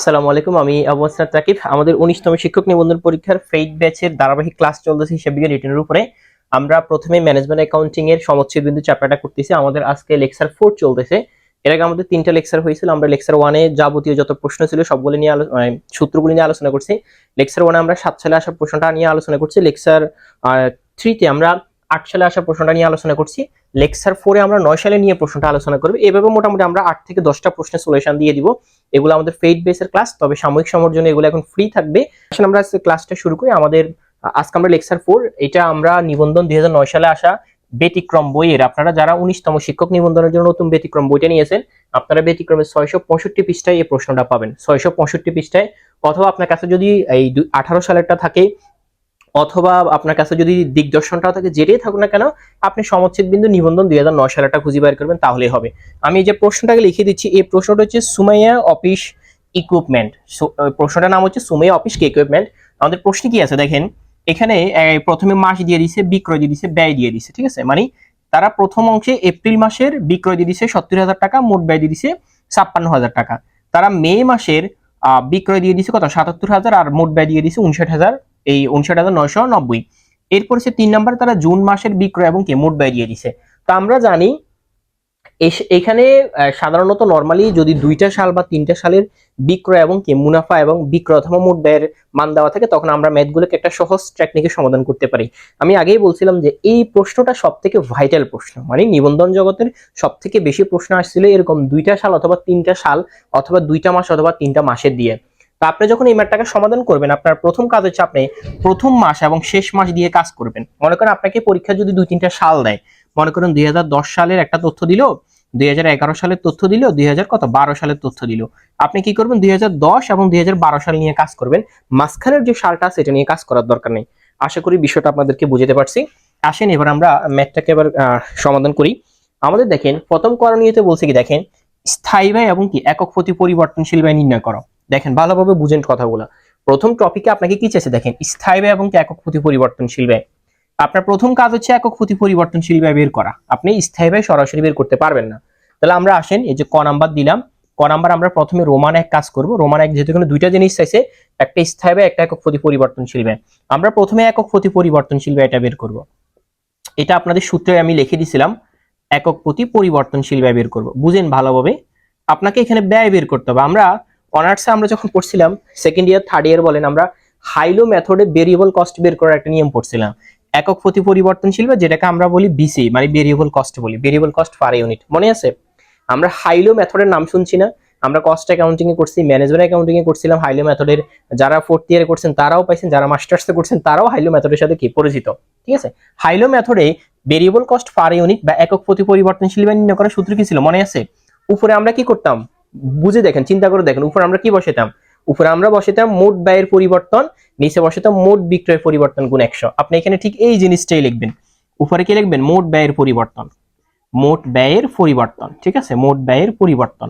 আসসালামু আলাইকুম, আমি আবু রাকিব। আমাদের উনিশতম শিক্ষক নিবন্ধন পরীক্ষার ফেইড ব্যাচের ধারাবাহিক ক্লাস চলতেছে হিসাব রিটেনের উপরে। আমরা প্রথমে ম্যানেজমেন্ট অ্যাকাউন্টিং এর সমচ্ছেদ বিন্দু চ্যাপ্টারটা করতেছি। আমাদের আজকে লেকচার ফোর চলতেছে। এর আগে আমাদের তিনটা লেকচার হয়েছিল। আমরা লেকচার ওয়ানে যাবতীয় যত প্রশ্ন ছিল সবগুলো নিয়ে মানে সূত্রগুলি নিয়ে আলোচনা করছি। লেকচার ওয়ানে আমরা সাত সালে আসা প্রশ্নটা নিয়ে আলোচনা করছি। লেকচার থ্রিতে আমরা আট সালে আসা প্রশ্নটা নিয়ে আলোচনা করছি। লেকচার ফোরে আমরা নয় সালে নিয়ে প্রশ্নটা আলোচনা করব। এভাবে মোটামুটি আমরা আট থেকে দশটা প্রশ্নের সলিউশন দিয়ে দিব। এগুলো আমাদের ফেইড বেসের ক্লাস তবে সাময়িক সময়ের জন্য এগুলো এখন ফ্রি থাকবে। আসলে আমরা ক্লাসটা শুরু করি। আমাদের, আজকে আমরা লেকচার ফোর এটা আমরা নিবন্ধন দুই হাজার নয় সালে আসা ব্যতিক্রম বইয়ের। আপনারা যারা উনিশতম শিক্ষক নিবন্ধনের জন্য নতুন ব্যতিক্রম বইটা নিয়েছেন, আপনারা ব্যতিক্রমের ছয়শো পঁয়ষট্টি পৃষ্ঠায় এই প্রশ্নটা পাবেন। ছয়শো পঁয়ষট্টি পৃষ্ঠায়, অথবা আপনার কাছে যদি এই আঠারো সালেরটা থাকে অথবা আপনার কাছে যদি দিগদর্শনটাও থাকে, যেটাই থাকুক না কেন, আপনি সমচ্ছেদ বিন্দু নিবন্ধন দুই হাজার নয় সালেরটা খুঁজে বের করবেন, তাহলেই হবে। আমি যে প্রশ্নটাকে লিখে দিচ্ছি, এই প্রশ্নটা হচ্ছে সুমাইয়া অফিস ইকুইপমেন্ট প্রশ্নটার নাম হচ্ছে সুমাইয়া অফিস ইকুইপমেন্ট আমাদের প্রশ্ন কি আছে দেখেন? এখানে প্রথমে মাস দিয়ে দিছে, বিক্রয় দিয়ে দিছে, ব্যয় দিয়ে দিছে, ঠিক আছে? মানে তারা প্রথম অংশে এপ্রিল মাসের বিক্রয় দিয়ে দিছে সত্তর হাজার টাকা, মোট ব্যয় দিয়ে দিছে ছাপ্পান্ন হাজার টাকা। তারা মে মাসের বিক্রয় দিয়ে দিছে কত? সাতাত্তর হাজার আর মোট ব্যয় দিয়ে দিছে উনষাট হাজার। এই উনষাট হাজার নয়শো নব্বই। এরপর হচ্ছে তিন নম্বরে, তারা জুন মাসের বিক্রয় এবং কি, মোট ব্যয় দিয়ে দিছে। তো আমরা জানি এখানে সাধারণত নর্মালি যদি দুইটা সাল বা তিনটা সালের বিক্রয় এবং কি, মুনাফা এবং বিক্রয় অথবা মোট ব্যয়ের মান দেওয়া থাকে, তখন আমরা ম্যাথগুলোকে একটা সহজ টেকনিকে সমাধান করতে পারি। আমি আগেই বলছিলাম যে এই প্রশ্নটা সব থেকে ভাইটাল প্রশ্ন। মানে নিবন্ধন জগতের সব থেকে বেশি প্রশ্ন আসছিল এরকম দুইটা সাল অথবা তিনটা সাল, অথবা দুইটা মাস অথবা তিনটা মাসের দিয়ে। তো আপনি যখন এই ম্যাটটাকে সমাধান করবেন, আপনার প্রথম কাজ হচ্ছে আপনি প্রথম মাস এবং শেষ মাস দিয়ে কাজ করবেন। মনে করেন আপনাকে পরীক্ষা যদি দুই, তিনটা সাল দেয়, মনে করেন দুই হাজার দশ সালের একটা তথ্য দিল, দুই হাজার এগারো সালের তথ্য দিল, দুই হাজার কত, বারো সালের তথ্য দিল। আপনি কি করবেন, দুই হাজার দশ এবং দুই হাজার বারো সাল নিয়ে কাজ করবেন। মাঝখানের যে সালটা আছে, এটা নিয়ে কাজ করার দরকার নেই। আশা করি বিষয়টা আপনাদেরকে বুঝতে পারছি। আসেন, এবার আমরা ম্যাথটাকে এবার সমাধান করি। আমাদের দেখেন, প্রথম করণীয়তে বলছে কি, দেখেন, স্থায়ী ব্যয় এবং কি, একক প্রতি পরিবর্তনশীল ব্যয় নির্ণয় করো। দেখেন, ভালোভাবে বুঝেন কথাগুলো। প্রথম টপিকে আপনাকে কি চাইছে? দেখেন, স্থায়ী ব্যয় এবং একক প্রতি পরিবর্তনশীল ব্যয়? আপনার প্রথম কাজ হচ্ছে একক প্রতি পরিবর্তনশীল ব্যয় বের করা। আপনি স্থায়ী ব্যয় সরাসরি বের করতে পারবেন না। তাহলে আমরা আসেন, এই যে ক নাম্বার দিলাম। ক নাম্বার আমরা প্রথমে রোমান এক কাজ করব। রোমান এক যেহেতু এখানে দুইটা জিনিস চাইছে, একটা স্থায়ী ব্যয়, একটা একক প্রতি পরিবর্তনশীল ব্যয়। আমরা প্রথমে একক প্রতি পরিবর্তনশীল ব্যয়টা বের করব। এটা আপনাদের সূত্রে আমি লিখে দিছিলাম, একক প্রতি পরিবর্তনশীল ব্যয় বের করব। বুঝেন ভালোভাবে। আপনাকে এখানে ব্যয় বের করতে হবে। আমরা অনার্সে আমরা যখন পড়ছিলাম সেকেন্ড ইয়ার থার্ড ইয়ার বলেন আমরা, হাইলো মেথডে ভেরিয়েবল কস্ট বের করার একটা নিয়ম পড়ছিলাম। একক প্রতি পরিবর্তনশীল বা যেটাকে আমরা বলি বিসি মানে ভেরিয়েবল কস্ট বলি। ভেরিয়েবল কস্ট পার ইউনিট মনে আছে? আমরা হাইলো মেথডের নাম শুনছি না। আমরা কস্ট অ্যাকাউন্টিং এ করছি ম্যানেজমেন্ট অ্যাকাউন্টিং এ করছিলাম হাইলো মেথডের যারা ফোর্থ ইয়ারে করছেন, তারাও পাইছেন, যারা মাস্টার্সে করছেন, তারাও হাইলো মেথডের সাথে কি? পরিচিত। ঠিক আছে? হাইলো মেথডে ভেরিয়েবল কস্ট পার ইউনিট বা একক প্রতি পরিবর্তনশীল ব্যয় নির্ণয় করার সূত্র কি ছিল? মনে আছে? উপরে আমরা কি করতাম? বুঝে দেখেন, চিন্তা করে দেখেন, উপরে আমরা কি বসাতাম উপরে আমরা বসাতাম মোট ব্যয়ের পরিবর্তন, নিচে বসাতাম মোট বিক্রয়ের পরিবর্তন গুণ একশো। আপনি এখানে ঠিক এই জিনিসটাই লিখবেন। উপরে কি লিখবেন? মোট ব্যয়ের পরিবর্তন। মোট ব্যয়ের পরিবর্তন, ঠিক আছে? মোট ব্যয়ের পরিবর্তন।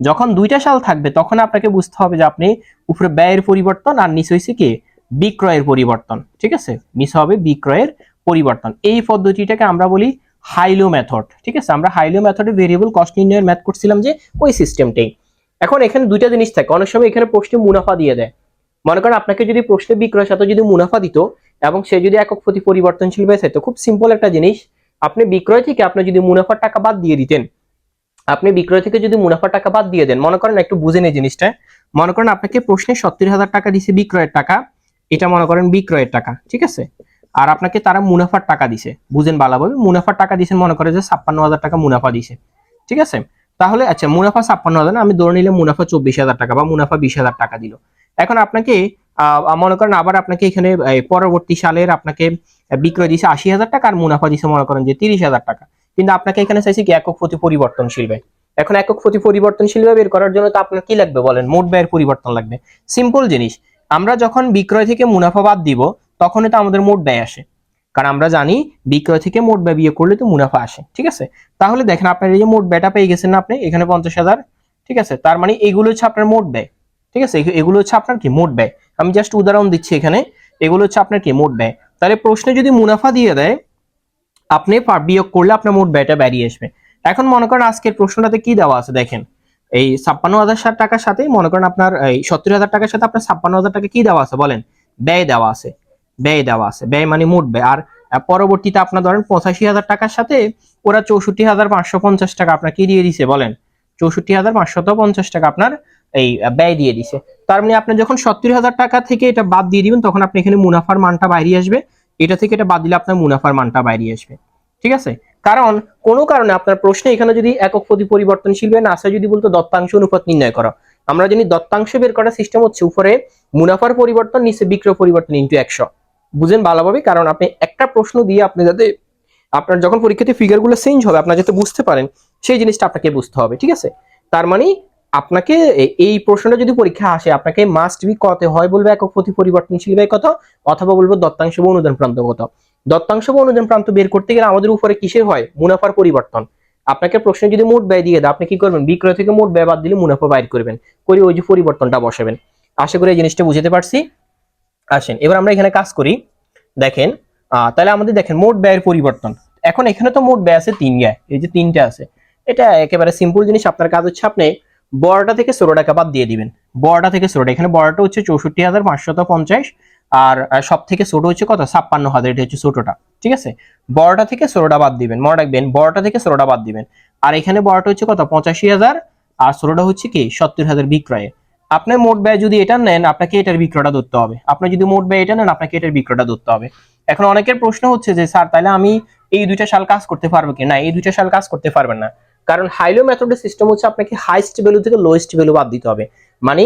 যখন দুইটা সাল থাকবে, তখন আপনাকে বুঝতে হবে যে আপনি উপরে ব্যয়ের পরিবর্তন আর নিচে হয়েছে কি? বিক্রয়ের পরিবর্তন, ঠিক আছে? নিচে হবে বিক্রয়ের পরিবর্তন। এই পদ্ধতিটাকে আমরা বলি হাইলো মেথড, ঠিক আছে? আমরা হাইলো মেথডে ভেরিয়েবল কস্ট নির্ণয়ের ম্যাথ করছিলাম যে ওই সিস্টেমটাই এখন এখানে দুইটা জিনিস থাকে। অনেক সময় এখানে প্রশ্নে মুনাফা দিয়ে দেয়। মনে করেন আপনাকে যদি প্রশ্নে বিক্রয়ের সাথে যদি মুনাফা দিত এবং সে যদি একক প্রতি পরিবর্তনশীল বেস তো খুব সিম্পল একটা জিনিস। আপনি বিক্রয় থেকে আপনি যদি মুনাফার টাকা বাদ দিয়ে দিতেন, আপনি বিক্রয় থেকে যদি মুনাফার টাকা বাদ দিয়ে দেন, মনে করেন একটু বুঝে নেই জিনিসটা। মনে করেন আপনাকে প্রশ্নে সত্তর হাজার টাকা দিছে বিক্রয়ের টাকা, এটা মনে করেন বিক্রয়ের টাকা, ঠিক আছে? আর আপনাকে তারা মুনাফার টাকা দিছে। বুঝেন ভালোভাবে, মুনাফার টাকা দিছেন মনে করে যে ছাপ্পান্ন হাজার টাকা মুনাফা দিছে। ঠিক আছে? তাহলে আচ্ছা মুনাফা ছাপ্পান্ন হাজার আমি ধরে নিলে মুনাফা চব্বিশ হাজার টাকা বা মুনাফা বিশ হাজার টাকা দিল। এখন আপনাকে মনে করেন আবার আপনাকে এখানে পরবর্তী সালের আপনাকে বিক্রয় দিছে আশি হাজার টাকা আর মুনাফা দিছে মনে করেন যে তিরিশ হাজার টাকা। কিন্তু আপনাকে এখানে চাইছে কি একক প্রতি পরিবর্তনশীল ব্যয়। এখন একক প্রতি পরিবর্তনশীল ব্যয় বের করার জন্য তো আপনার কি লাগবে বলেন? মোট ব্যয়ের পরিবর্তন লাগবে। সিম্পল জিনিস, আমরা যখন বিক্রয় থেকে মুনাফা বাদ দিব তখনই তো আমাদের মোট ব্যয় আসে। কারণ আমরা জানি বিক্রয় থেকে মোট ব্যয় বিয়ে করলে তো মুনাফা আসে, ঠিক আছে? তাহলে দেখেন আপনার এই যে মোট ব্যয়টা পেয়ে গেছেন না আপনি, এখানে পঞ্চাশ হাজার, ঠিক আছে? তার মানে এগুলো হচ্ছে আপনার মোট ব্যয়, ঠিক আছে? এগুলো হচ্ছে আপনার কি? মোট ব্যয়। আমি জাস্ট উদাহরণ দিচ্ছি এখানে, এগুলো হচ্ছে আপনার কি? মোট ব্যয়। তাহলে প্রশ্নে যদি মুনাফা দিয়ে দেয়, আপনি বিয়োগ করলে আপনার মোট ব্যয়টা বেরিয়ে আসবে। এখন মনে করেন আজকের প্রশ্নটাতে কি দেওয়া আছে? দেখেন, এই ছাপ্পান্ন হাজার টাকার সাথে মনে করেন আপনার, এই সত্তর হাজার টাকার সাথে আপনার ছাপ্পান্ন হাজার টাকা কি দেওয়া আছে? বলেন, ব্যয় দেওয়া আছে। ব্যয় দেওয়া আছে, ব্যয় মানে মোট ব্যয়। আর পরবর্তীতে আপনার ধরেন পঁচাশি হাজার টাকার সাথে ওরা চৌষট্টি হাজার পাঁচশো পঞ্চাশ টাকা আপনার কি দিয়ে দিছে, বলেন। চৌষট্টি হাজার পাঁচশত পঞ্চাশ টাকা আপনার এই ব্যয় দিয়ে দিছে। তার মানে আপনি যখন সত্তর হাজার টাকা থেকে এটা বাদ দিয়ে দিবেন, তখন আপনি এখানে মুনাফার মানটা বাইরে আসবে। এটা থেকে এটা বাদ দিলে আপনার মুনাফার মানটা বাইরে আসবে। ঠিক আছে? কারণ, কোনো কারণে আপনার প্রশ্নে এখানে যদি একক প্রতি পরিবর্তনশীল বা নাসা যদি বলতো দত্তাংশ অনুপাত নির্ণয় করো। আমরা জানি দত্তাংশ বের করার সিস্টেম হচ্ছে উপরে মুনাফার পরিবর্তন, নিচে বিক্রয় পরিবর্তন ইন্টু একশো। বুঝেন ভালোভাবে, কারণ আপনি একটা প্রশ্ন দিয়ে আপনি যাতে আপনার যখন পরীক্ষাতে ফিগারগুলো চেঞ্জ হবে, আপনার যাতে বুঝতে পারেন, সেই জিনিসটা আপনাকে বুঝতে হবে, ঠিক আছে? তার মানে আপনাকে এই প্রশ্নটা যদি পরীক্ষা আসে, আপনাকে মাস্ট বি কত, হয় বলবে একক প্রতি পরিবর্তনশীল ব্যয় কত, অথবা বলব দত্তাংশ বা অনুদান প্রান্ত কত। দত্তাংশ বা অনুদান প্রান্ত বের করতে গেলে আমাদের উপরে কিসের হয়? মুনাফার পরিবর্তন। আপনাকে প্রশ্নে যদি মোট ব্যয় দিয়ে দেয়, আপনি কি করবেন? বিক্রয় থেকে মোট ব্যয় বাদ দিলে মুনাফা বাইর করবেন। করে ওই যে পরিবর্তনটা বসাবেন। আশা করি এই জিনিসটা বুঝতে পারছি। আসেন। এবার আমরা এখানে কাজ করি। দেখেন তাহলে আমাদের দেখেন মোট ব্যয়ের পরিবর্তন। এখন এখানে তো মোট ব্যয় আছে তিন ব্যয় এই যে তিনটা আছে। এটা একেবারে সিম্পল জিনিস, আপনার কাজ হচ্ছে আপনি বড়টা থেকে ষোলো টাকা বাদ দিয়ে দিবেন। বড়টা থেকে ষোলোটা এখানে বড়টা হচ্ছে চৌষট্টি হাজার পাঁচশত পঞ্চাশ, আর সব থেকে ছোট হচ্ছে কত? ছাপ্পান্ন হাজার, এটা হচ্ছে ছোটটা ঠিক আছে? বড়টা থেকে ষোলোটা বাদ দিবেন, মনে রাখবেন, বড়টা থেকে ষোলোটা বাদ দিবেন। আর এখানে বড়টা হচ্ছে কত? পঁচাশি হাজার, আর ষোলোটা হচ্ছে কি? সত্তর হাজার বিক্রয়ে। আপনার মোট ব্যয় যদি এটা নেন, আপনাকে এটার বিক্রয়টা ধরতে হবে। আপনি যদি মোট ব্যয় এটা নেন, আপনাকে এটার বিক্রয়টা ধরতে হবে। এখন অনেকের প্রশ্ন হচ্ছে যে, স্যার, তাহলে আমি এই দুইটা সাল কাজ করতে পারব কি? না, এই দুইটা সাল কাজ করতে পারবেন না। কারণ হাইলো মেথডের সিস্টেম হচ্ছে আপনাকে হাইস্ট ভ্যালু থেকে লোয়েস্ট ভ্যালু বাদ দিতে হবে। মানে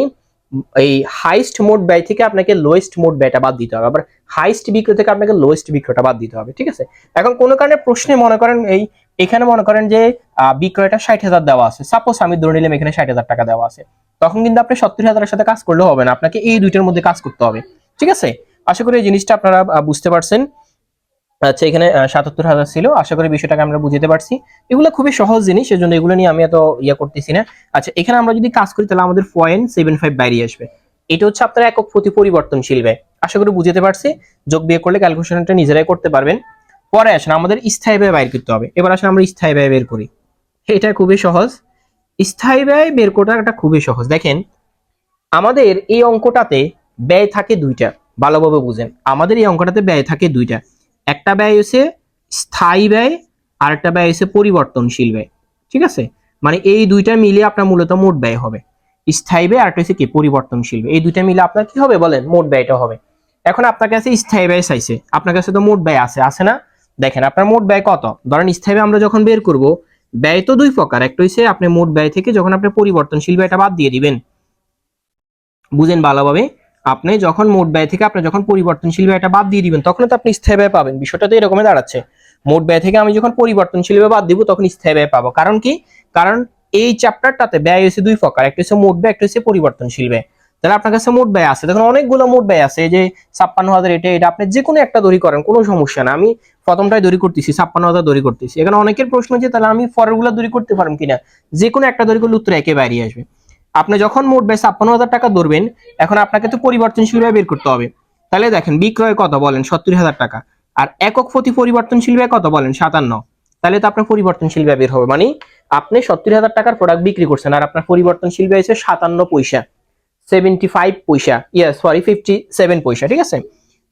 এই হাইস্ট মোট ব্যয় থেকে আপনাকে লোয়েস্ট মোট ব্যয়টা বাদ দিতে হবে। আবার হাইস্ট বিক্রয় থেকে আপনাকে লোয়েস্ট বিক্রয়টা বাদ দিতে হবে, ঠিক আছে? এখন কোনো কারণে প্রশ্নে মনে করেন এই, এখানে মনে করেন যে বিক্রয়টা ষাট হাজার দেওয়া আছে। সাপোজ আমি ধরে নিলাম এখানে ষাট হাজার টাকা দেওয়া আছে। তখন কিন্তু আপনি সত্তর হাজারের সাথে কাজ করলে হবে না। আপনাকে এই দুইটার মধ্যে কাজ করতে হবে। ঠিক আছে? আশা করি এই জিনিসটা আপনারা বুঝতে পারছেন। আচ্ছা এখানে সাতাত্তর হাজার ছিল। আশা করি বিষয়টাকে আমরা বুঝতে পারছি। এগুলো খুবই সহজ জিনিস সেজন্য এগুলো নিয়ে আমি এত ইয়ে করতেছি না। আচ্ছা এখানে আমরা যদি কাজ করি, তাহলে আমাদের পয়েন্ট সেভেন ফাইভ বাইরে আসবে। এটা হচ্ছে আপনার একক প্রতি পরিবর্তনশীল ব্যয়। আশা করি বুঝতে পারছি। যোগ বিয়ে করলে ক্যালকুলেশনটা নিজেরাই করতে পারবেন। পরে আসেন, আমাদের স্থায়ী ব্যয় বাইর করতে হবে। এবার আসেন, আমরা স্থায়ী ব্যয় বের করি। এটা খুবই সহজ। স্থায়ী ব্যয় বের করাটা খুবই সহজ। দেখেন, আমাদের এই অঙ্কটাতে ব্যয় থাকে দুইটা, ভালোভাবে বুঝেন। আমাদের এই অঙ্কটাতে ব্যয় থাকে দুইটা। একটা ব্যয় হচ্ছে স্থায়ী ব্যয় আর একটা ব্যয় হচ্ছে পরিবর্তনশীল ব্যয়। ঠিক আছে? মানে এই দুইটা মিলে আপনার মূলত মোট ব্যয় হবে। স্থায়ী ব্যয় আর হচ্ছে কি? পরিবর্তনশীল ব্যয়। এই দুইটা মিলে আপনার কি হবে বলেন? মোট ব্যয়টা হবে। এখন আপনার কাছে স্থায়ী ব্যয় চাইছে। আপনার কাছে তো মোট ব্যয় আছে। আছে না? দেখেন, আপনার মোট ব্যয় কত? ধরেন স্থায়ী ব্যয় আমরা যখন বের করব ব্যয় তো দুই প্রকার। একটা হচ্ছে আপনি মোট ব্যয় থেকে যখন আপনি পরিবর্তনশীল ব্যয়টা বাদ দিয়ে দিবেন। বুঝেন ভালোভাবে? আপনি যখন মোট ব্যয় থেকে আপনি যখন পরিবর্তনশীল ব্যয়টা বাদ দিয়ে দিবেন তখন তো আপনি স্থায়ী ব্যয় পাবেন। বিষয়টা তো এরকমই দাঁড়াচ্ছে। মোট ব্যয় থেকে আমি যখন পরিবর্তনশীল ব্যয় বাদ দিব, তখন স্থায়ী ব্যয় পাবো। কারণ কি? কারণ এই চ্যাপ্টারটাতে ব্যয় হচ্ছে দুই প্রকার। একটা হচ্ছে মোট ব্যয়, একটা হচ্ছে পরিবর্তনশীল ব্যয়। তাহলে আপনার কাছে মোট ব্যয় আছে। দেখুন, অনেকগুলো মোট ব্যয় আছে। যে ছাপ্পান্ন হাজার এটা এটা আপনি যে কোনো একটা দড়ি করেন, কোনো সমস্যা না। আমি প্রথমটাই দড়ি করতেছি, ছাপ্পান্ন হাজার দড়ি করতেছি। এখানে অনেকের প্রশ্ন যে, তাহলে আমি পরেরগুলো দড়ি করতে পারব কিনা? যে কোনো একটা দড়ি করলে উত্তর একে বাইরে আসবে। আপনি যখন মোট ব্যয় ছাপ্পান্ন হাজার টাকা ধরবেন, এখন আপনাকে তো পরিবর্তনশীল ব্যয় বের করতে হবে। তাহলে দেখেন, বিক্রয় কত বলেন? সত্তর হাজার টাকা। আর একক প্রতি পরিবর্তনশীল ব্যয় কত বলেন? সাতান্ন। তাহলে তো আপনার পরিবর্তনশীল ব্যয় বের হবে। মানে আপনি সত্তর হাজার টাকার প্রোডাক্ট বিক্রি করছেন, আর আপনার পরিবর্তনশীল ব্যয় হচ্ছে সাতান্ন পয়সা। সেভেন্টি ফাইভ পয়সা। ইয়া সরি ফিফটি সেভেন পয়সা, ঠিক আছে?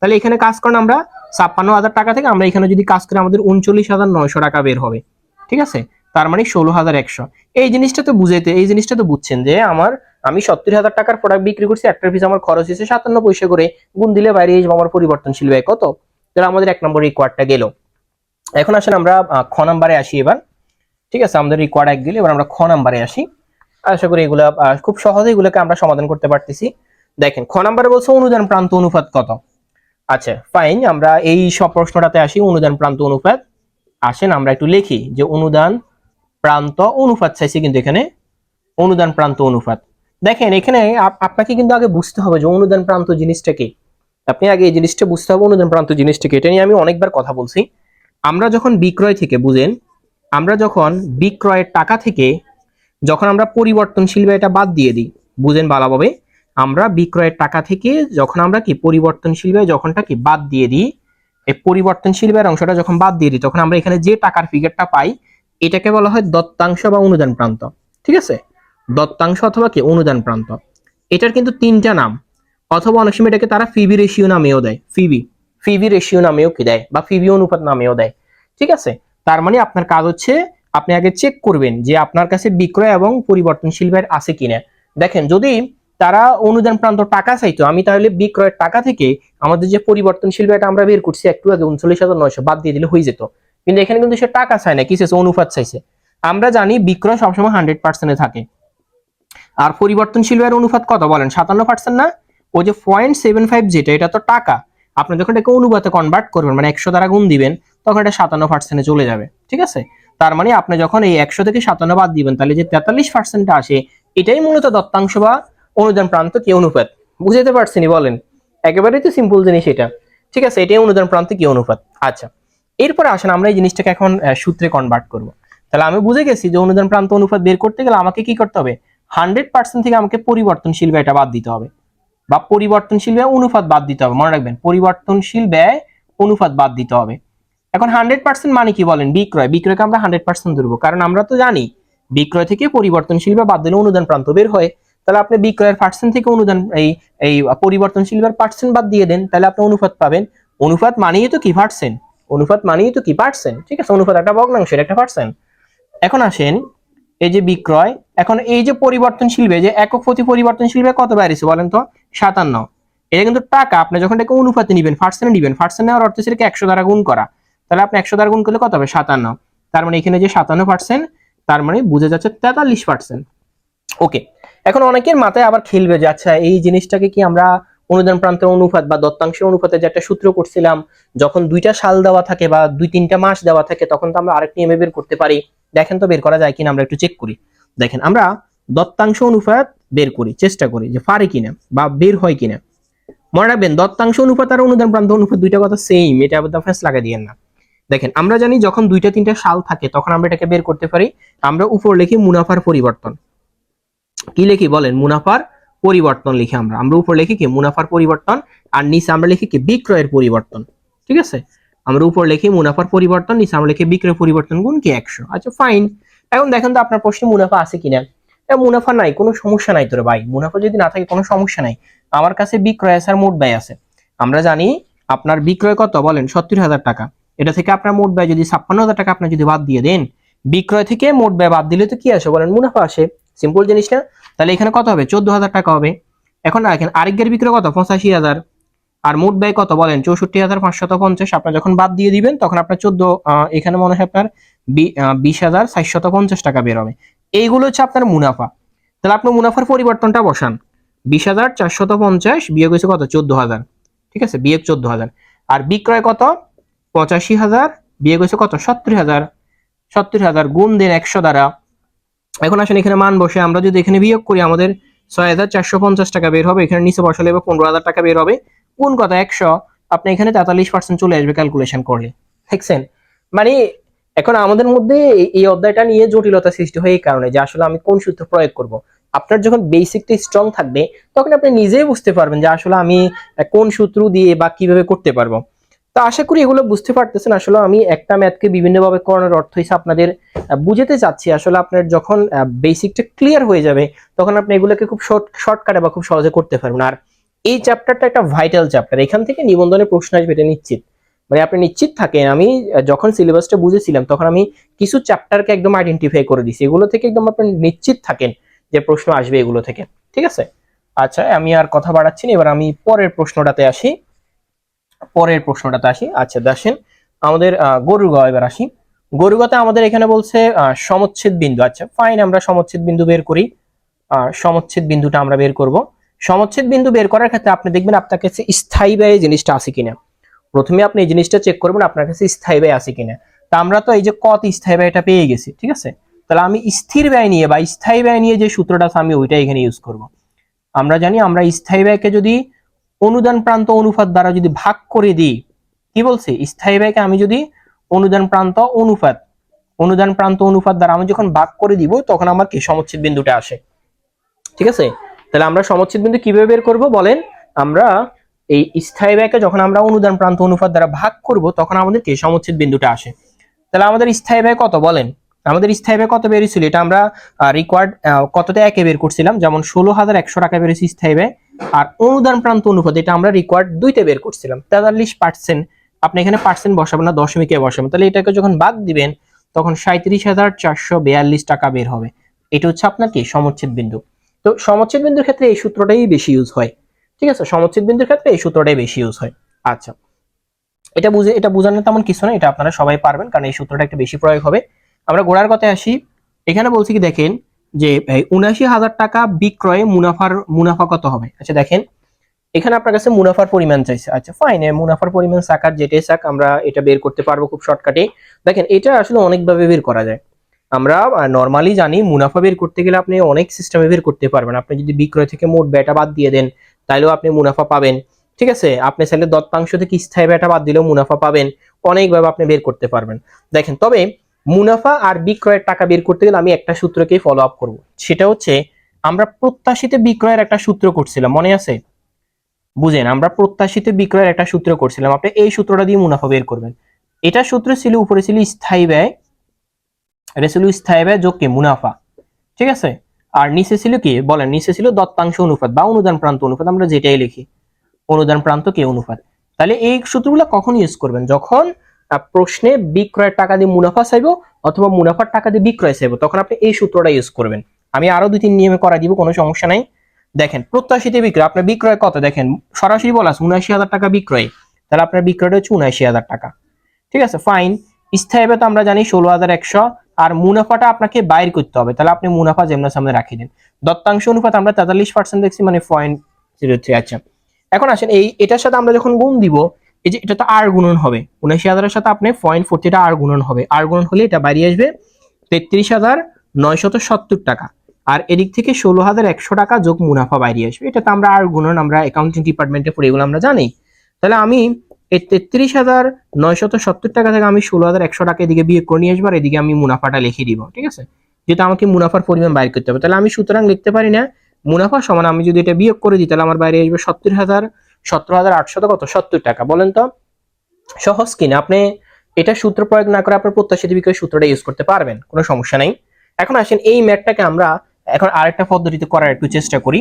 তাহলে এখানে কাজ করেন আমরা ছাপ্পান্ন হাজার টাকা থেকে, আমরা এখানে যদি কাজ করি, আমাদের উনচল্লিশ হাজার নয়শো টাকা বের হবে। ঠিক আছে? তার মানে ষোলো হাজার একশো। এই জিনিসটা তো বুঝাইতে, এই জিনিসটা তো বুঝছেন যে আমার, আমি সত্তর হাজার টাকার প্রোডাক্ট বিক্রি করছি একটার পিছু আমার খরচ হয়েছে সাতান্ন পয়সা করে, গুণ দিলে বাইরে আমার পরিবর্তনশীল ব্যয় কত? তাহলে আমাদের এক নম্বর রিকোয়ার্ডটা গেল। এখন আসেন আমরা খ নাম্বারে আসি এবার। ঠিক আছে? আমাদের রিকোয়ার্ড এক গেলে, এবার আমরা খ নাম্বারে আসি। আশা করি এগুলো খুব সহজে এগুলোকে আমরা সমাধান করতে পারতেছি। দেখেন, খ নাম্বারে বলছে অনুদান প্রান্ত অনুপাত কত? আচ্ছা ফাইন আমরা এই সব প্রশ্নটাতে আসি, অনুদান প্রান্ত অনুপাত। আসেন, আমরা একটু লিখি যে অনুদান প্রান্ত অনুপাত চাইছি কিন্তু এখানে অনুদান প্রান্ত অনুপাত। দেখেন, এখানে আপ- আপনাকে কিন্তু আগে বুঝতে হবে যে অনুদান প্রান্ত জিনিসটা কি। আপনি আগে এই জিনিসটা বুঝতে হবে, অনুদান প্রান্ত জিনিসটা কি এটা নিয়ে আমি অনেকবার কথা বলছি। আমরা যখন বিক্রয় থেকে বুঝেন, আমরা যখন বিক্রয়ের টাকা থেকে যখন আমরা পরিবর্তনশীল ব্যয়টা বাদ দিয়ে দিই, বুঝেন ভালোভাবে, আমরা বিক্রয়ের টাকা থেকে যখন আমরা কি পরিবর্তনশীল ব্যয় যখনটা কি বাদ দিয়ে দিই, এই পরিবর্তনশীল ব্যয়ের অংশটা যখন বাদ দিয়ে দিই, তখন আমরা এখানে যে টাকার ফিগারটা পাই, এটাকে বলা হয় দত্তাংশ বা অনুদান প্রান্ত, ঠিক আছে? দত্তাংশ অথবা কি অনুদান প্রান্ত। এটার কিন্তু তিনটা নাম, অথবা অনেক সময় এটাকে তারা ফিবি রেশিও নামেও দেয়, ফিবি ফিবি রেশিও নামেও কি দেয়, বা ফিবি অনুপাত নামেও দেয়, ঠিক আছে? তার মানে আপনার কাজ হচ্ছে আপনি আগে চেক করবেন যে আপনার কাছে বিক্রয় এবং পরিবর্তনশীল ব্যয় আছে কিনা। দেখেন, যদি তারা অনুদান প্রান্ত টাকা চাইতো, আমি তাহলে বিক্রয়ের টাকা থেকে আমাদের যে পরিবর্তনশীল ব্যয়টা আমরা বের করছি, একটু আগে উনচল্লিশ হাজার নয়শো বাদ দিয়ে দিলে হয়ে যেত। কিন্তু এখানে কিন্তু সে টাকা চায় না কি চাইছে অনুপাত চাইছে। আমরা জানি বিক্রয় সবসময় হান্ড্রেড পার্সেন্টে থাকে। আর পরিবর্তনশীল ব্যয়ের অনুপাত কত বলেন? সাতান্ন পার্সেন্ট না? ওই যে পয়েন্ট সেভেন ফাইভ যেটা, এটা তো টাকা। আপনি যখন এটাকে অনুপাতে কনভার্ট করবেন মানে একশো দ্বারা গুণ দিবেন, তখন এটা সাতান্ন পার্সেন্টে চলে যাবে। ঠিক আছে? তার মানে আপনি যখন এই একশো থেকে সাতান্ন বাদ দিবেন, তাহলে যে তেতাল্লিশ পার্সেন্টটা আসে, এটাই মূলত দত্তাংশ বা অনুদান প্রান্ত কি অনুপাত? বুঝতে পারছেনি বলেন। একেবারেই তো সিম্পল জিনিস এটা। ঠিক আছে, এটাই অনুদান প্রান্ত কি অনুপাত? আচ্ছা এরপরে আসেন আমরা এই জিনিসটাকে এখন সূত্রে কনভার্ট করব। তাহলে আমি বুঝে গেছি যে অনুদান প্রান্ত অনুপাত বের করতে গেলে আমাকে কি করতে হবে? হান্ড্রেড পার্সেন্ট থেকে আমাকে পরিবর্তনশীল ব্যয়টা বাদ দিতে হবে। বা পরিবর্তনশীল ব্যয় অনুপাত বাদ দিতে হবে। মনে রাখবেন, পরিবর্তনশীল ব্যয় অনুপাত বাদ দিতে হবে। এখন হান্ড্রেড পার্সেন্ট মানে কি বলেন? বিক্রয়। বিক্রয়কে আমরা হান্ড্রেড পার্সেন্ট ধরবো। কারণ আমরা তো জানি, বিক্রয় থেকে পরিবর্তনশীল ব্যয় বাদ দিলে অনুদান প্রান্ত বের হয়। তাহলে আপনি বিক্রয়ের পার্সেন্ট থেকে অনুদান, এই এই পরিবর্তনশীল বা পার্সেন্ট বাদ দিয়ে দেন, তাহলে আপনি অনুপাত পাবেন। অনুপাত মানেই তো কি পার্সেন্ট অনুপাত মানেই তো কি পার্সেন্ট ঠিক আছে, অনুপাত একটা ভগ্নাংশের একটা পার্সেন্ট এখন আসেন, এই যে বিক্রয়, এখন এই যে পরিবর্তনশীল যে একক প্রতি পরিবর্তনশীল কত বেড়েছে বলেন তো? সাতান্ন। এটা কিন্তু টাকা, আপনি যখন এটাকে অনুপাতে নিবেন পার্সেন্ট নিবেন পার্সেন্ট নেওয়ার অর্থ সেটাকে একশো দ্বারা গুণ করা। তাহলে আপনি একশো দ্বারা গুণ করলে কত হবে? সাতান্ন। তার মানে এখানে যে সাতান্ন পার্সেন্ট তার মানে বুঝে যাচ্ছে তেতাল্লিশ পার্সেন্ট ওকে, এখন অনেকের মাথায় আবার খেলবে যে আচ্ছা এই জিনিসটাকে কি আমরা অনুদান প্রান্তের অনুপাত বা দত্তাংশের অনুপাতে যে একটা সূত্র করছিলাম, যখন দুইটা সাল দেওয়া থাকে বা দুই তিনটা মাস দেওয়া থাকে, তখন তো আমরা আরেক নিয়মে বের করতে পারি। দেখেন তো বের করা যায় কিনা, আমরা একটু চেক করি। দেখেন, আমরা দত্তাংশ অনুপাত বের করি, চেষ্টা করি যে পারে কিনা বা বের হয় কিনা। মনে রাখবেন, দত্তাংশ অনুপাত আর অনুদান প্রান্ত অনুপাত দুইটা কথা সেম এটা আবার ফেস লাগাই দিয়েন না। দেখেন, আমরা জানি যখন দুইটা, তিনটা সাল থাকে, তখন আমরা এটাকে বের করতে পারি। আমরা উপর লিখি মুনাফার পরিবর্তন। কি লিখি বলেন? মুনাফার পরিবর্তন লিখি আমরা। আমরা উপর লিখি কি? মুনাফার পরিবর্তন। আর নিচে আমরা লিখি কি? বিক্রয়ের পরিবর্তন। ঠিক আছে? আমরা উপর লিখি মুনাফার পরিবর্তন, নিচে আমরা লিখি বিক্রয় পরিবর্তন গুণ কি? একশো। আচ্ছা ফাইন এখন দেখেন তো আপনার প্রশ্নে মুনাফা আছে কিনা? মুনাফা নাই, কোনো সমস্যা নাই তোর ভাই। মুনাফা যদি না থাকে, কোনো সমস্যা নাই। আমার কাছে বিক্রয় আছে আর মোট ব্যয় আছে। আমরা জানি আপনার বিক্রয় কত? বলেন, সত্তর হাজার টাকা। এটা থেকে আপনার মোট ব্যয় যদি ছাপ্পান্ন হাজার টাকা আপনি যদি বাদ দিয়ে দেন, বিক্রয় থেকে মোট ব্যয় বাদ দিলে তো কি আসে বলেন? মুনাফা আসে। সিম্পল জিনিস না? তাহলে এখানে কত হবে? চোদ্দ হাজার টাকা হবে। এখন রাখেন আরেকের বিক্রয় কত? পঁচাশি হাজার। আর মোট ব্যয় কত বলেন? চৌষট্টি হাজার পাঁচশত পঞ্চাশ। আপনার যখন বাদ দিয়ে দিবেন, তখন আপনার চোদ্দ এখানে মনে হয় আপনার বিশ হাজার চারশত পঞ্চাশ টাকা বের হবে। এইগুলো হচ্ছে আপনার মুনাফা। তাহলে আপনার মুনাফার পরিবর্তনটা বসান। বিশ হাজার চারশত পঞ্চাশ বিয়োগ হয়েছে কত? চোদ্দ হাজার ঠিক আছে? বিয়োগ চোদ্দ হাজার আর বিক্রয় কত? পঁচাশি হাজার বিয়োগ হয়েছে কত? সত্তর হাজার। সত্তর হাজার গুণ দেন একশো দ্বারা। এখন আসেন, এখানে মান বসে। আমরা যদি এখানে বিয়োগ করি, আমাদের ছয় হাজার চারশো পঞ্চাশ টাকা বের হবে। এখানে নিচে বসালে এবার পনেরো হাজার টাকা বের হবে। কোন কথা একশো। আপনি এখানে তেতাল্লিশ পার্সেন্ট চলে আসবে ক্যালকুলেশন করলে। দেখছেন? মানে এখন আমাদের মধ্যে এই অধ্যায়টা নিয়ে জটিলতা সৃষ্টি হয় এই কারণে যে আসলে আমি কোন সূত্র প্রয়োগ করব। আপনার যখন বেসিকটা স্ট্রং থাকবে, তখন আপনি নিজেই বুঝতে পারবেন যে আসলে আমি কোন সূত্র দিয়ে বা কীভাবে করতে পারব। তো আশা করি এগুলো বুঝতে পারতেছেন। আসলে আমি একটা ম্যাথকে বিভিন্নভাবে করানোর অর্থ হিসেবে আপনাদের বুঝাতে চাচ্ছি। আসলে আপনার যখন বেসিকটা ক্লিয়ার হয়ে যাবে, তখন আপনি এগুলোকে খুব শর্ট শর্টকাটে বা খুব সহজে করতে পারবেন। আর এই চ্যাপ্টারটা একটা ভাইটাল চ্যাপ্টার এখান থেকে নিবন্ধনের প্রশ্ন আসবে, এটা নিশ্চিত। মানে আপনি নিশ্চিত থাকেন। আমি যখন সিলেবাসটা বুঝেছিলাম, তখন আমি কিছু চ্যাপ্টারকে একদম আইডেন্টিফাই করে দিছি এগুলো থেকে একদম আপনি নিশ্চিত থাকেন যে প্রশ্ন আসবে এগুলো থেকে। ঠিক আছে? আচ্ছা আমি আর কথা বাড়াচ্ছি না। এবার আমি পরের প্রশ্নটাতে আসি। পরের প্রশ্নটাতে আসি। আচ্ছা দেখেন আমাদের আহ, গরুগাঁও এবার আসি। গরুগাতে আমাদের এখানে বলছে সমচ্ছেদ বিন্দু। আচ্ছা ফাইন আমরা সমচ্ছেদ বিন্দু বের করি। সমচ্ছেদ বিন্দুটা আমরা বের করব। সমচ্ছেদ বিন্দু বের করার ক্ষেত্রে আপনি দেখবেন আপনার কাছে স্থায়ী ব্যয় জিনিসটা আছে কিনা। প্রথমে আপনি এই জিনিসটা চেক করবেন আপনার কাছে স্থায়ী ব্যয় আছে কিনা। তা আমরা তো এই যে কত স্থায়ী ব্যয়টা পেয়ে গেছি ঠিক আছে? তাহলে আমি স্থির ব্যয় নিয়ে বা স্থায়ী ব্যয় নিয়ে যে সূত্রটা আছে আমি ওইটা এখানে ইউজ করব। আমরা জানি আমরা স্থায়ী ব্যয়কে যদি অনুদান প্রান্ত অনুপাত দ্বারা যদি ভাগ করে দিই, কি বলছি? স্থায়ী ব্যয়কে আমি যদি অনুদান প্রান্ত অনুপাত অনুদান প্রান্ত অনুপাত দ্বারা আমি যখন ভাগ করে দিব, তখন আমার কি? সমচ্ছেদ বিন্দুটা আসে। ঠিক আছে? তাহলে আমরা সমচ্ছেদ বিন্দু কীভাবে বের করব? বলেন, আমরা এই স্থায়ী ব্যয়কে যখন আমরা অনুদান প্রান্ত অনুপাত দ্বারা ভাগ করব, তখন আমাদের কি? সমচ্ছেদ বিন্দুটা আসে। তাহলে আমাদের স্থায়ী ব্যয় কত? বলেন, আমাদের স্থায়ী ব্যয় কত বেরিয়েছিল? এটা আমরা রিকোয়ার্ড কততে একে বের করছিলাম? যেমন ষোলো হাজার একশো টাকা বেরিয়েছে স্থায়ী ব্যয়। আর অনুদান প্রান্ত অনুপাত, এটা আমরা রিকোয়ার্ড দুইতে বের করছিলাম। তেতাল্লিশ পার্সেন্ট আপনি এখানে পার্সেন্ট বসাবেন না, দশমিকে বসাবেন। তাহলে এটাকে যখন বাদ দিবেন, তখন সাঁত্রিশ হাজার চারশো বিয়াল্লিশ টাকা বের হবে। এটা হচ্ছে আপনার কি? সমচ্ছেদ বিন্দু। তো সমচ্ছেদ বিন্দুর ক্ষেত্রে এই সূত্রটাই বেশি ইউজ হয়। ঠিক আছে? সমচ্ছেদ বিন্দুর ক্ষেত্রে এই সূত্রটাই বেশি ইউজ হয়। আচ্ছা। এটা বুঝে, এটা বোঝানো তেমন কিছু না, এটা আপনারা সবাই পারবেন, কারণ এই সূত্রটা একটু বেশি প্রয়োগ হবে। আমরা গোড়ার কথায় আসি। এখানে বলছি কি, দেখেন যে উনাশি হাজার টাকা বিক্রয়ে মুনাফার, মুনাফা কত হবে? আচ্ছা দেখেন, এখানে আপনার কাছে মুনাফার পরিমাণ চাইছে। আচ্ছা ফাইন মুনাফার পরিমাণ সাকার যেটাই সাক, আমরা এটা বের করতে পারব খুব শর্টকাটে দেখেন, এটা আসলে অনেকভাবে বের করা যায়। আমরা নর্মালি জানি মুনাফা বের করতে গেলে আপনি অনেক সিস্টেমে বের করতে পারবেন। আপনি যদি বিক্রয় থেকে মোট ব্যাটা বাদ দিয়ে দেন তাহলেও আপনি মুনাফা পাবেন। ঠিক আছে? আপনি চাইলে দত্তাংশ থেকে স্থায়ী ব্যাটা বাদ দিলেও মুনাফা পাবেন। অনেকভাবে আপনি বের করতে পারবেন। দেখেন, তবে মুনাফা আর বিক্রয়ের টাকা বের করতে গেলে আমি একটা সূত্রকেই ফলো আপ করব। সেটা হচ্ছে, আমরা প্রত্যাশিত বিক্রয়ের একটা সূত্র করছিলাম, মনে আছে? বুঝেন, আমরা প্রত্যাশিত বিক্রয়ের একটা সূত্র করছিলাম, আপনি এই সূত্রটা দিয়ে মুনাফা বের করবেন। এটা সূত্র ছিল, উপরে ছিল স্থায়ী ব্যয়, এটা ছিল স্থায়ী ব্যয় যোগ কি? মুনাফা। ঠিক আছে? আর নিচে ছিল কি? বলেন, নিচে ছিল দত্তাংশ অনুপাত বা অনুদান প্রান্ত অনুপাত, আমরা যেটাই লিখি। অনুদান প্রান্ত কে? অনুপাত। তাহলে এই সূত্রগুলো কখন ইউজ করবেন? যখন প্রশ্নে বিক্রয়ের টাকা দিয়ে মুনাফা চাইব অথবা মুনাফার টাকা দিয়ে বিক্রয় চাইব? তখন আপনি এই সূত্রটা ইউজ করবেন। আমি আরও দুই তিন নিয়মে করা দিব, কোনো সমস্যা নাই। দেখেন, প্রত্যাশিত বিক্রয়, আপনার বিক্রয় কত? দেখেন, সরাসরি বলা আছে উনআশি হাজার টাকা বিক্রয়। তাহলে আপনার বিক্রয়টা হচ্ছে উনআশি হাজার টাকা। ঠিক আছে ফাইন স্থায়ী তো আমরা জানি ষোলো হাজার একশো, আর মুনাফাটা আপনাকে বাইর করতে হবে। তাহলে আপনি মুনাফা যেমন সামনে রাখি দিন। দত্তাংশ অনুপাত আমরা তেতাল্লিশ পার্সেন্ট দেখছি মানে পয়েন্ট জিরো থ্রি আচ্ছা এখন আসেন, এই, এটার সাথে আমরা যখন গুণ দিব এই যে এটা তো আর গুণন হবে। উনআশি হাজারের সাথে আপনি পয়েন্ট ফোরটিটা আর গুণন হবে। আর গুণন হলে এটা বাইরে আসবে তেত্রিশ হাজার নয়শত সত্তর টাকা। আর এদিক থেকে ষোলো হাজার একশো টাকা যোগ মুনাফা বাইরে আসবে। এটা তো আমরা আর গুণন, আমরা অ্যাকাউন্টিং ডিপার্টমেন্টে পড়ে, এগুলো আমরা জানি। তাহলে আমি এই তেত্রিশ হাজার নয়শত সত্তর টাকা থেকে আমি ষোলো হাজার একশো টাকা এদিকে বিয়োগ করে নিয়ে আসব, আর এদিকে আমি মুনাফাটা লিখে দিব, ঠিক আছে? যেহেতু আমাকে মুনাফার পরিমাণ বাইর করতে হবে। তাহলে আমি সুতরাং লিখতে পারি না, মুনাফা সমান আমি যদি এটা বিয়োগ করে দিই, তাহলে আমার বাইরে আসবে সত্তর হাজার সতেরো হাজার আটশত কত? সত্তর টাকা। বলেন তো, সহজ কিনা? আপনি এটা সূত্র প্রয়োগ না করে আপনার প্রত্যাশিত বিক্রয় সূত্রটা ইউজ করতে পারবেন, কোনো সমস্যা নাই। এখন আসেন এই ম্যাথটাকে আমরা এখন আরেকটা পদ্ধতিতে করার একটু চেষ্টা করি।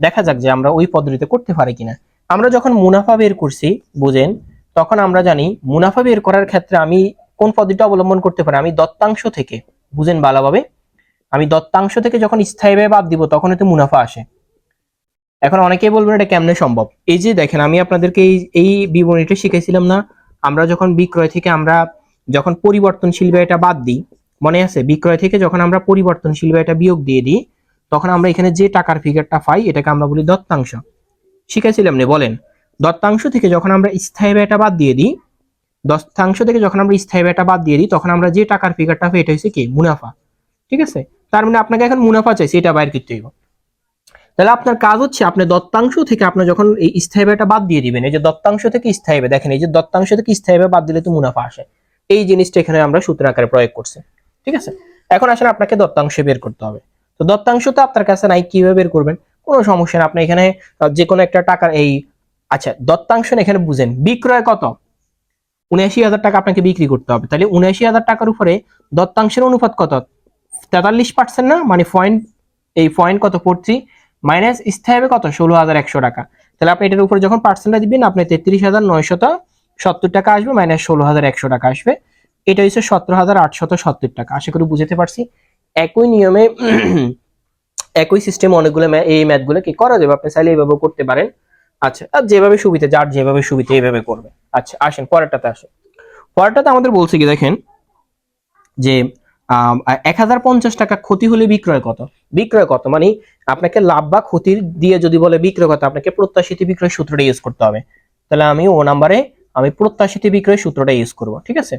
দেখা যাক যে আমরা ওই পদ্ধতিতে করতে পারি কিনা। আমরা যখন মুনাফা বের করছি, বুঝেন, তখন আমরা জানি মুনাফা বের করার ক্ষেত্রে আমি কোন পদ্ধতিটা অবলম্বন করতে পারি? আমি দত্তাংশ থেকে, বুঝেন ভালোভাবে, আমি দত্তাংশ থেকে যখন স্থায়ী ব্যয় বাদ দিব তখন এতে মুনাফা আসে। এখন অনেকেই বলবেন এটা কেমনে সম্ভব? এই যে দেখেন, আমি আপনাদেরকে এই এই বিবরণীটা শিখেছিলাম না। আমরা যখন বিক্রয় থেকে আমরা যখন পরিবর্তনশীল ব্যয়টা বাদ দিই, মনে আছে? বিক্রয় থেকে যখন আমরা পরিবর্তনশীল ব্যয়টা বিয়োগ দিয়ে দিই, তখন আমরা এখানে যে টাকার ফিগারটা পাই, এটাকে আমরা বলি দত্তাংশ। শিখেছিলাম নে, বলেন। দত্তাংশ থেকে যখন আমরা স্থায়ী ব্যয়টা বাদ দিয়ে দিই, দত্তাংশ থেকে যখন আমরা স্থায়ী ব্যয়টা বাদ দিয়ে দিই, তখন আমরা যে টাকার ফিগারটা পাই, এটা হচ্ছে কি? মুনাফা। ঠিক আছে? তার মানে আপনাকে এখন মুনাফা চাইছে, এটা বাইর করতে হইব। তাহলে আপনার কাজ হচ্ছে আপনি দত্তাংশ থেকে আপনি যখন এই স্থায়ী ব্যয়টা বাদ দিয়ে দিবেন, এই যে দত্তাংশ থেকে স্থায়ী ব্যয়, দেখেন এই যে দত্তাংশ থেকে স্থায়ী ব্যয় বাদ দিলে তো মুনাফা আসে। এই জিনিসটা এখানে আমরা সূত্র আকারে প্রয়োগ করছি, ঠিক আছে? এখন আসলে আপনাকে দত্তাংশ বের করতে হবে। তো দত্তাংশ তো আপনার কাছে নাই, কীভাবে বের করবেন? কোনো সমস্যা না আপনি এখানে যে কোনো একটা টাকার এই আচ্ছা দত্তাংশ এখানে বুঝেন, বিক্রয় কত? উনআশি হাজার টাকা আপনাকে বিক্রি করতে হবে। তাহলে উনআশি হাজার টাকার উপরে দত্তাংশের অনুপাত কত? তেতাল্লিশ পার্সেন্ট না? মানে পয়েন্ট এই পয়েন্ট কত? থ্রি মাইনাস স্থায়ী হবে কত? ষোলো হাজার একশো টাকা। তাহলে আপনি এটার উপরে যখন পার্সেন্টটা দিবেন, আপনি তেত্রিশ হাজার নয়শত সত্তর টাকা আসবে, মাইনাস ষোলো হাজার একশো টাকা আসবে। এটা হচ্ছে সতেরো হাজার আটশত সত্তর টাকা। আশা করি বুঝতে পারছি। একই নিয়মে একই সিস্টেম অনেকগুলো এই ম্যাথগুলো কি করা যাবে? আপনি চাইলে এইভাবে করতে পারেন। আচ্ছা আর যেভাবে সুবিধা, যার যেভাবে সুবিধা, এইভাবে করবে। আচ্ছা আসেন, পরেরটাতে আসেন। পরেরটাতে আমাদের বলছে কি, দেখেন, যে এক হাজার পঞ্চাশ টাকা ক্ষতি হলে বিক্রয় কত? বিক্রয় কত? মানে আপনাকে লাভ বা ক্ষতির দিয়ে যদি বলে বিক্রয় কত, আপনাকে প্রত্যাশিত বিক্রয় সূত্রটা ইউজ করতে হবে। তাহলে আমি ও নাম্বারে আমি প্রত্যাশিত বিক্রয় সূত্রটা ইউজ করব, ঠিক আছে?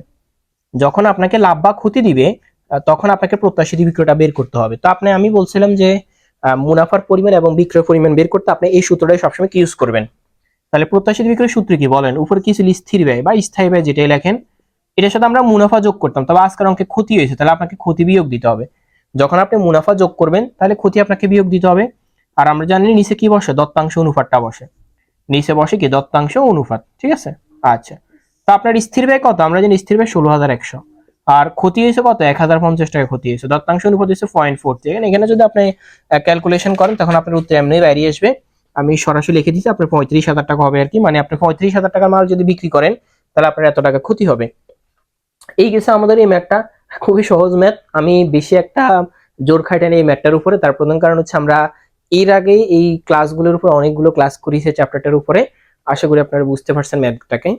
যখন আপনাকে লাভ বা ক্ষতি দিবে তখন আপনাকে প্রত্যাশিত বিক্রয়টা বের করতে হবে। তো আপনি, আমি বলছিলাম যে মুনাফার পরিমাণ এবং বিক্রয় পরিমাণ বের করতে আপনি এই সূত্রটাই সবসময় ইউজ করবেন। তাহলে প্রত্যাশিত বিক্রয় সূত্র কি বলেন? উপর কিছু স্থির ব্যয় বা স্থায়ী ব্যয় যেটাই লেখেন এটার সাথে আমরা মুনাফা যোগ করতাম। তবে আজকের অঙ্কে ক্ষতি হয়েছে, তাহলে আপনাকে ক্ষতি বিয়োগ দিতে হবে। যখন আপনি মুনাফা যোগ করবেন, তাহলে ক্ষতি আপনাকে বিয়োগ দিতে হবে। আর আমরা জানি নিচে কি বসে? দত্তাংশ অনুপাতটা বসে। নিচে বসে কি? দত্তাংশ অনুপাত। ঠিক আছে? আচ্ছা। তো আপনার স্থির ব্যয় কত? আমরা জানি স্থির ব্যয় ষোলো হাজার একশো। আর ক্ষতি হয়েছে কত? এক হাজার পঞ্চাশ টাকা ক্ষতি হয়েছে। দত্তাংশ অনুপাত হয়েছে পয়েন্ট ফোর এখানে এখানে যদি আপনি ক্যালকুলেশন করেন, তখন আপনার উত্তর এমনি বেরিয়ে আসবে। আমি সরাসরি লিখে দিচ্ছি, আপনার পঁয়ত্রিশ হাজার টাকা হবে আর কি। মানে আপনি পঁয়ত্রিশ হাজার টাকার মাল যদি বিক্রি করেন, তাহলে আপনার এত টাকা ক্ষতি হবে। এই গেছে আমাদের এই ম্যাথটা খুবই সহজ ম্যাথ আমি বেশি একটা জোর খাইটানি এই ম্যাথটার উপরে। তার প্রধান কারণ হচ্ছে আমরা এর আগে এই ক্লাসগুলোর উপর অনেকগুলো ক্লাস করেছি চ্যাপ্টারটার উপরে। আশা করি আপনারা বুঝতে পারছেন ম্যাথটাকে